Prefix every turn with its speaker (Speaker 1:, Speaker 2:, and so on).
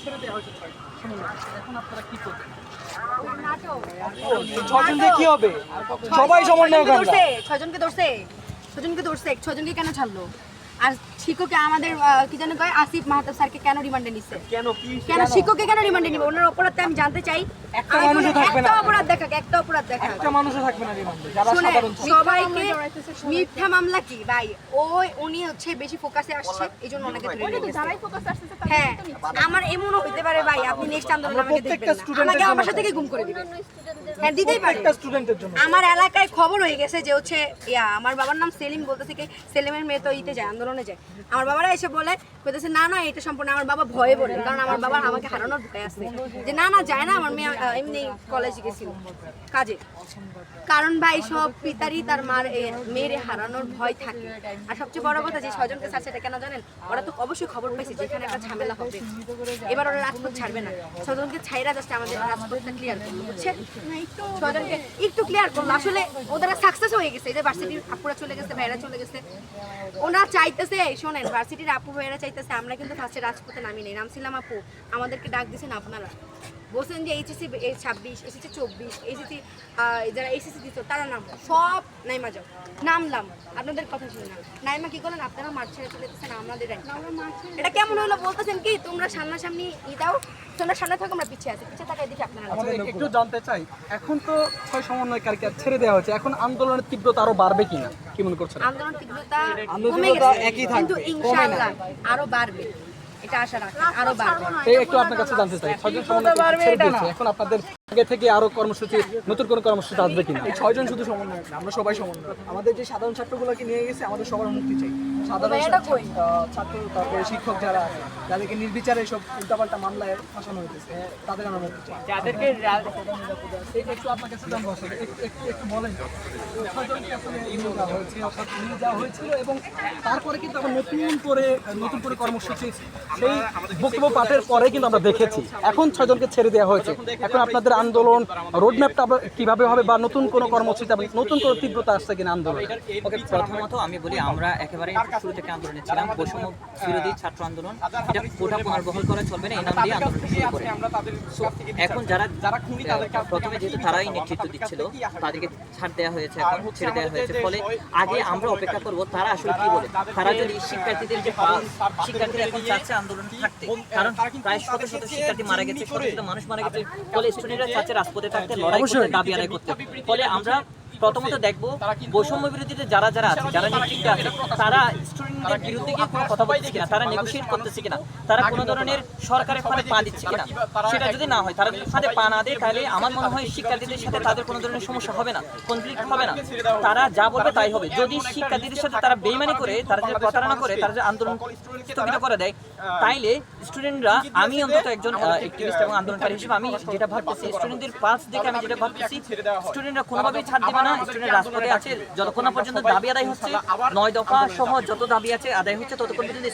Speaker 1: ছেড়ে
Speaker 2: ধরছে ছজনকে ধরছে ছজনকে কেন ছাড়লো? আর শিক্ষককে আমাদের কি যেন কয় আসিফ মাহাতো স্যারকে কেন রিমান্ডে নিচ্ছে
Speaker 1: কেন কি
Speaker 2: কেন শিক্ষককে কেন রিমান্ডে নিবে? ওনার অপরাধটা আমি জানতে চাই।
Speaker 1: একটা মানুষও থাকবে না।
Speaker 2: একটা অপরাধ দেখাক একটা অপরাধ দেখাক।
Speaker 1: একটা মানুষও থাকবে না রিমান্ডে যারা সাধারণ
Speaker 2: সবাইকে মিথ্যা মামলা কি? ভাই ওই উনি হচ্ছে বেশি ফোকাসে আসছে এই জন্য ওনাকে তুলে নিয়ে গেছে। হ্যাঁ আমার এমনও হইতে পারে ভাই আপনি নেক্সট আন্দোলন আমাকে দেখবেন। আমাকে আমার থেকে গুম করে দিবেন? হ্যাঁ দিতেই পারে।
Speaker 1: স্টুডেন্টের জন্য।
Speaker 2: আমার এলাকায় খবর হয়ে গেছে যে হচ্ছে ইয়া আমার বাবার নাম সেলিম বলতেছে কি সেলিমের মেয়ে তো ইতে যায় আন্দোলনে যায়। আমার বাবারা এসে বলে, কইতেছে, না না, এটা সম্পূর্ণ আমার বাবা ভয়ে বলে কারণ আমার বাবা আমাকে হারানোর ভয় আছে। যে, না না, যায় না, আমার মেয়ে এমনি কলেজে গেছিল। কাজে। কারণ ভাই, সব পিতারই তার মার মেয়েরে হারানোর ভয় থাকে। আর সবচেয়ে বড় কথা, যে ছয়জনকে স্যার সেটা কেন জানেন? ওরা তো অবশ্যই খবর পাইছে, যেখানে একটা ঝামেলা হবে। এবার ওরা রাজপথ ছাড়বে না। ছজনকে ছাইরা যাচ্ছে আমাদের রাজপথটা ক্লিয়ার করল, বুঝছে? ছজনকে একটু ক্লিয়ার করল। আসলে ওদের সাকসেস হয়ে গেছে। এই যে ভার্সিটির আপুরা চলে গেছে ভাইরা চলে গেছে। ওনারা চাইতেছে শোনেন ভার্সিটির আপু ভাইরা চাইতেছে আমরা কিন্তু ফার্স্টে রাজপথে নামি নেই। নামছিলাম আপু আমাদেরকে ডাক দিয়েছেন আপনারা। বলছেন যে এইচএসসি ছাব্বিশ এসএসসি চব্বিশ এসএসসি যারা এসএসসি দিত তারা নাম। সব নাইমা যাও। নামলাম। আপনাদের কথা শুনলাম নাইমা কি করলেন? আপনারা মাঠ ছেড়ে চলে যেতেছেন আমাদের এটা কেমন হলো বলতেছেন কি? তোমরা সামনাসামনি ই দাও তোমরা সামনে থাকো আমরা পিছিয়ে আছি। পিছিয়ে থাকায় দেখি আপনারা
Speaker 1: একটু জানতে চাই এখন তো ছয় সমন্বয়কারীকে ছেড়ে দেওয়া হয়েছে এখন আন্দোলনের তীব্রতা আরও বাড়বে কিনা? কি মনে করছেন?
Speaker 2: আন্দোলন তীব্রতা কমে গেছে
Speaker 1: একই থাকবে,
Speaker 2: কিন্তু ইনশাআল্লাহ আরও বাড়বে। এটা আশা রাখি আরও বাড়বে।
Speaker 1: এই একটু আপনার কাছে জানতে চাই এখন আপনাদের আগে থেকে আরও কর্মসূচি নতুন কোনো কর্মসূচি আসবে কিনা?
Speaker 3: এই ছয়জন শুধু সমন্বয় না আমরা সবাই সমন্বয় আমাদের যে সাধারণ ছাত্রগুলোকে নিয়ে গেছে আমাদের সবার মুক্তি চাই। সাধারণ ছাত্র- তারপরে শিক্ষক যারা আছে যাদেরকে নির্বিচারে সব উল্টাপাল্টা মামলায় ফাঁসানো হয়েছে তাদের আমরা মুক্তি চাই।
Speaker 1: যাদেরকে একটু আপনার কাছে জানব একটু- একটু একটু বলেন। যাওয়া হয়েছিল এবং তারপরে কিন্তু আবার নতুন করে নতুন করে কর্মসূচি সেই বক্তব্য পাঠের পরে কিন্তু আমরা দেখেছি। এখন ছয়জনকে ছেড়ে দেওয়া হয়েছে। এখন আপনাদের আন্দোলন রোডম্যাপটা কীভাবে হবে বা নতুন কোনো কর্মসূচি নতুন কোনো তীব্রতা আসছে কিনা আন্দোলন?
Speaker 4: ওকে প্রথমত আমি বলি আমরা একেবারে শুরু থেকে আন্দোলনে ছিলাম বৈষম্য বিরোধী ছাত্র আন্দোলন। এটা কোটা পুনর্বহাল করা চলবে না এই নাম দিয়ে আন্দোলন শুরু করে এখন যারা আহ, প্রথমে যেহেতু তারাই নেতৃত্ব দিচ্ছিল তাদেরকে ছাড় দেওয়া হয়েছে এখন ছেড়ে দেওয়া হয়েছে। ফলে আগে আমরা অপেক্ষা করব তারা আসলে কি বলে? তারা যদি শিক্ষার্থীদের যে পাস শিক্ষার্থীরা এখন চাচ্ছে আন্দোলন থাকতে কারণ প্রায় শত শত শিক্ষার্থী মারা গেছে শত শত মানুষ মারা গেছে। ফলে স্টুডেন্টরা রাজপথে থাকতে লড়াই করতে দাবি আদায় করতে। ফলে আমরা প্রথমত দেখব বৈষম্য বিরোধীতে যারা যারা আছে যারা নেতৃত্বে আছে তারা স্টুডেন্টদের বিরুদ্ধে গিয়ে কোনো কথা বলছে কিনা তারা নেগোসিয়েট করতেছে কিনা তারা কোনো ধরনের সরকারের ফাঁদে পা দিচ্ছে কিনা সেটা যদি না হয় তারা যদি ফাঁদে পা না দেয় তাহলে আমার মনে হয় শিক্ষার্থীদের সাথে তাদের কোনো ধরনের সমস্যা হবে না কনফ্লিক্ট হবে না। তারা যা বলবে তাই হবে। যদি শিক্ষার্থীদের সাথে তারা বেইমানি করে তারা যদি প্রতারণা করে তারা যে আন্দোলন স্থগিত করে দেয় তাইলে স্টুডেন্টরা আমি অন্তত একজন অ্যাক্টিভিস্ট এবং আন্দোলনকারী হিসেবে আমি যেটা ভাবতেছি স্টুডেন্টদের পাস দেখে আমি যেটা ভাবতেছি স্টুডেন্টরা কোনোভাবেই ছাড় দেবে না রাজপথে আছে, যতক্ষণ না পর্যন্ত দাবি আদায় হচ্ছে, নয় দফা সহ যত দাবি আছে, আদায় হচ্ছে, ততক্ষণ পর্যন্ত